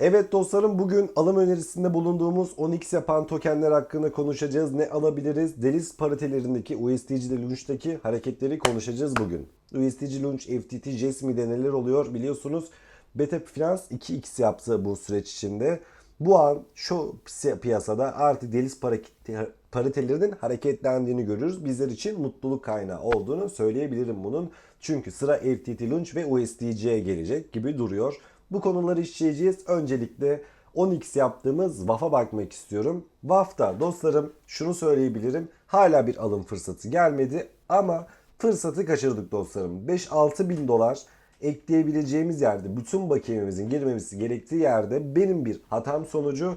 Evet dostlarım bugün alım önerisinde bulunduğumuz 10x yapan tokenler hakkında konuşacağız. Ne alabiliriz? Deniz paritelerindeki USDC Launch'taki hareketleri konuşacağız bugün. USDC Launch, FTT, Jesmi'de neler oluyor biliyorsunuz. Beta Finans 2x yaptı bu süreç içinde. Bu an şu piyasada artık deniz parite- paritelerinin hareketlendiğini görüyoruz. Bizler için mutluluk kaynağı olduğunu söyleyebilirim bunun. Çünkü sıra FTT Launch ve USDC'ye gelecek gibi duruyor. Bu konuları işleyeceğiz. Öncelikle 10x yaptığımız VAF'a bakmak istiyorum. VAF'ta dostlarım şunu söyleyebilirim. Hala bir alım fırsatı gelmedi ama fırsatı kaçırdık dostlarım. 5-6 bin dolar ekleyebileceğimiz yerde bütün bakiyemizin girmemesi gerektiği yerde benim bir hatam sonucu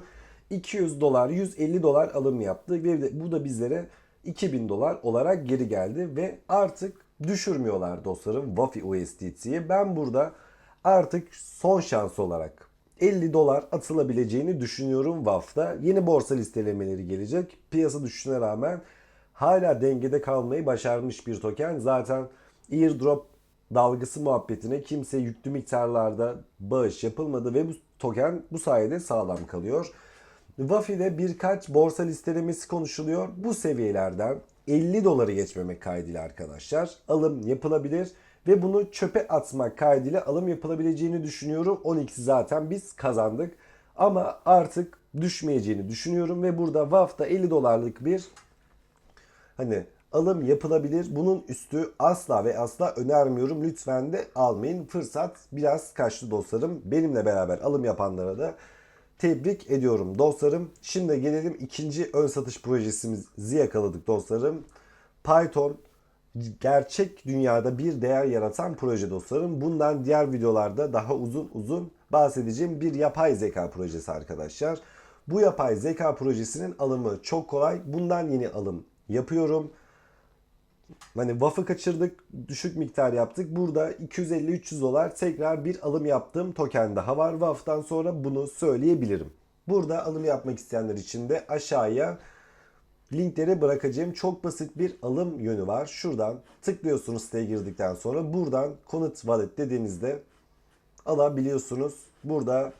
200 dolar 150 dolar alım yaptı ve bu da bizlere 2000 dolar olarak geri geldi ve artık düşürmüyorlar dostlarım Wafi USDT'yi. Ben burada artık son şans olarak 50 dolar atılabileceğini düşünüyorum WAF'ta. Yeni borsa listelemeleri gelecek. Piyasa düşüşüne rağmen hala dengede kalmayı başarmış bir token. Zaten airdrop dalgası muhabbetine kimse yüklü miktarlarda bağış yapılmadı ve bu token bu sayede sağlam kalıyor. Wafi'de birkaç borsa listelemesi konuşuluyor. Bu seviyelerden 50 doları geçmemek kaydıyla arkadaşlar alım yapılabilir ve bunu çöpe atmak kaydıyla alım yapılabileceğini düşünüyorum. 12'si zaten biz kazandık. Ama artık düşmeyeceğini düşünüyorum ve burada WAF'da 50 dolarlık bir hani alım yapılabilir. Bunun üstü asla ve asla önermiyorum. Lütfen de almayın. Fırsat biraz kaçtı dostlarım. Benimle beraber alım yapanlara da tebrik ediyorum dostlarım. Şimdi gelelim ikinci ön satış projesimizi yakaladık dostlarım. Python gerçek dünyada bir değer yaratan proje dostlarım. Bundan diğer videolarda daha uzun uzun bahsedeceğim bir yapay zeka projesi arkadaşlar. Bu yapay zeka projesinin alımı çok kolay. Bundan yeni alım yapıyorum. Hani waffı kaçırdık, düşük miktar yaptık. Burada 250-300 dolar tekrar bir alım yaptığım token daha var. Waff'tan sonra bunu söyleyebilirim. Burada alım yapmak isteyenler için de aşağıya linkleri bırakacağım. Çok basit bir alım yönü var. Şuradan tıklıyorsunuz siteye girdikten sonra buradan Connet Wallet dediğinizde alabiliyorsunuz. Burada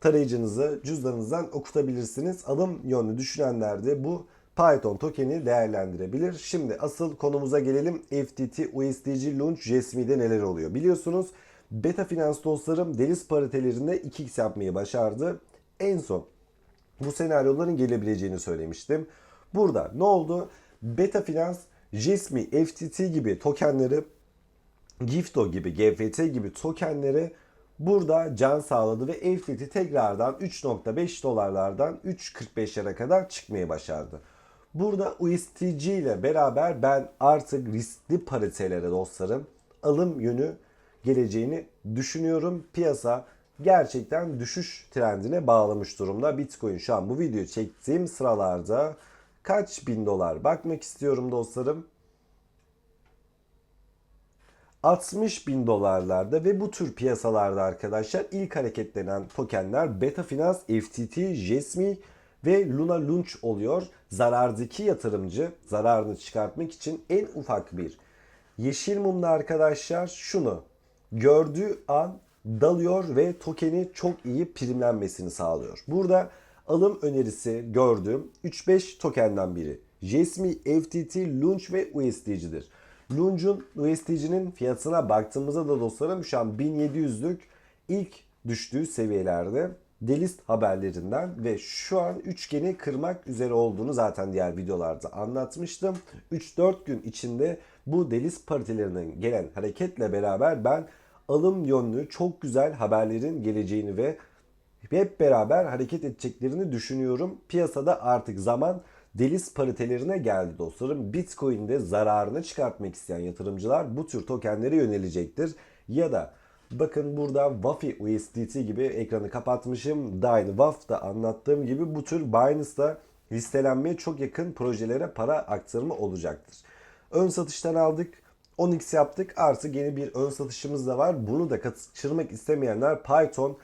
tarayıcınızı cüzdanınızdan okutabilirsiniz. Alım yönlü düşünenler de bu Python tokeni değerlendirebilir. Şimdi asıl konumuza gelelim. FTT, USDC, Launch, Jesmi'de neler oluyor? Biliyorsunuz Beta Finans dostlarım deniz paritelerinde 2x yapmayı başardı. En son bu senaryoların gelebileceğini söylemiştim. Burada ne oldu? Beta Finans, Jesmi, FTT gibi tokenleri Gifto gibi, GFT gibi tokenleri burada can sağladı ve FTT tekrardan 3.5 dolarlardan 3.45'lere kadar çıkmayı başardı. Burada USDC ile beraber ben artık riskli paritelere dostlarım alım yönü geleceğini düşünüyorum. Piyasa gerçekten düşüş trendine bağlamış durumda. Bitcoin şu an bu videoyu çektiğim sıralarda kaç bin dolar bakmak istiyorum dostlarım. 60 bin dolarlarda ve bu tür piyasalarda arkadaşlar ilk hareketlenen tokenler Beta Finans, FTT, Jesmi ve Luna Launch oluyor. Zarardaki yatırımcı zararını çıkartmak için en ufak bir yeşil mumla arkadaşlar şunu gördüğü an dalıyor ve tokeni çok iyi primlenmesini sağlıyor. Burada alım önerisi gördüğüm 3-5 tokenden biri. Jesmi, FTT, Launch ve USDC'dir. Lunge'un USDC'nin fiyatına baktığımızda da dostlarım şu an 1700'lük ilk düştüğü seviyelerde delist haberlerinden ve şu an üçgeni kırmak üzere olduğunu zaten diğer videolarda anlatmıştım. 3-4 gün içinde bu delist partilerinden gelen hareketle beraber ben alım yönlü çok güzel haberlerin geleceğini ve hep beraber hareket edeceklerini düşünüyorum. Piyasada artık zaman deliz paritelerine geldi dostlarım. Bitcoin'de zararını çıkartmak isteyen yatırımcılar bu tür tokenlere yönelecektir. Ya da bakın burada Wafi USDT gibi ekranı kapatmışım. Daha aynı WAF'da anlattığım gibi bu tür Binance'da listelenmeye çok yakın projelere para aktarımı olacaktır. Ön satıştan aldık. 10x yaptık. Artık yeni bir ön satışımız da var. Bunu da kaçırmak istemeyenler Python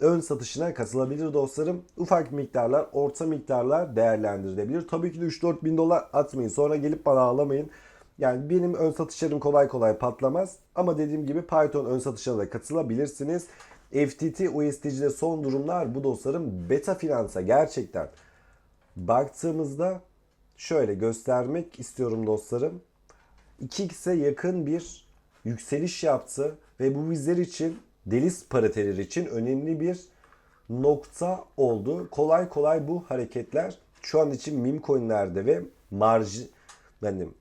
ön satışına katılabilir dostlarım. Ufak miktarlar, orta miktarlar değerlendirilebilir. Tabii ki de 3-4 bin dolar atmayın. Sonra gelip bana ağlamayın. Yani benim ön satışlarım kolay kolay patlamaz. Ama dediğim gibi Python ön satışına da katılabilirsiniz. FTT USDC'de son durumlar bu dostlarım beta finansa gerçekten baktığımızda şöyle göstermek istiyorum dostlarım. 2x'e yakın bir yükseliş yaptı ve bu bizler için deliz pariteleri için önemli bir nokta oldu. Kolay kolay bu hareketler şu an için meme coinlerde ve marji benim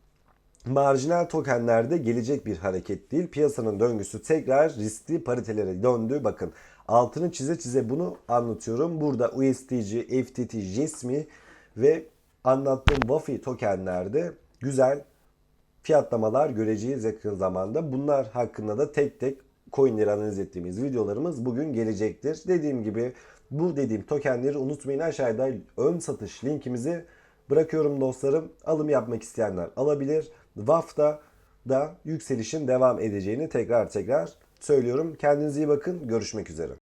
marjinal tokenlerde gelecek bir hareket değil. Piyasanın döngüsü tekrar riskli paritelere döndü. Bakın altını çize çize bunu anlatıyorum. Burada USDC, FTT, JSMI ve anlattığım Wafi tokenlerde güzel fiyatlamalar göreceğiz yakın zamanda. Bunlar hakkında da tek tek coinleri analiz ettiğimiz videolarımız bugün gelecektir. Dediğim gibi bu dediğim tokenleri unutmayın aşağıda ön satış linkimizi bırakıyorum dostlarım. Alım yapmak isteyenler alabilir. VAF'da da yükselişin devam edeceğini tekrar tekrar söylüyorum. Kendinize iyi bakın. Görüşmek üzere.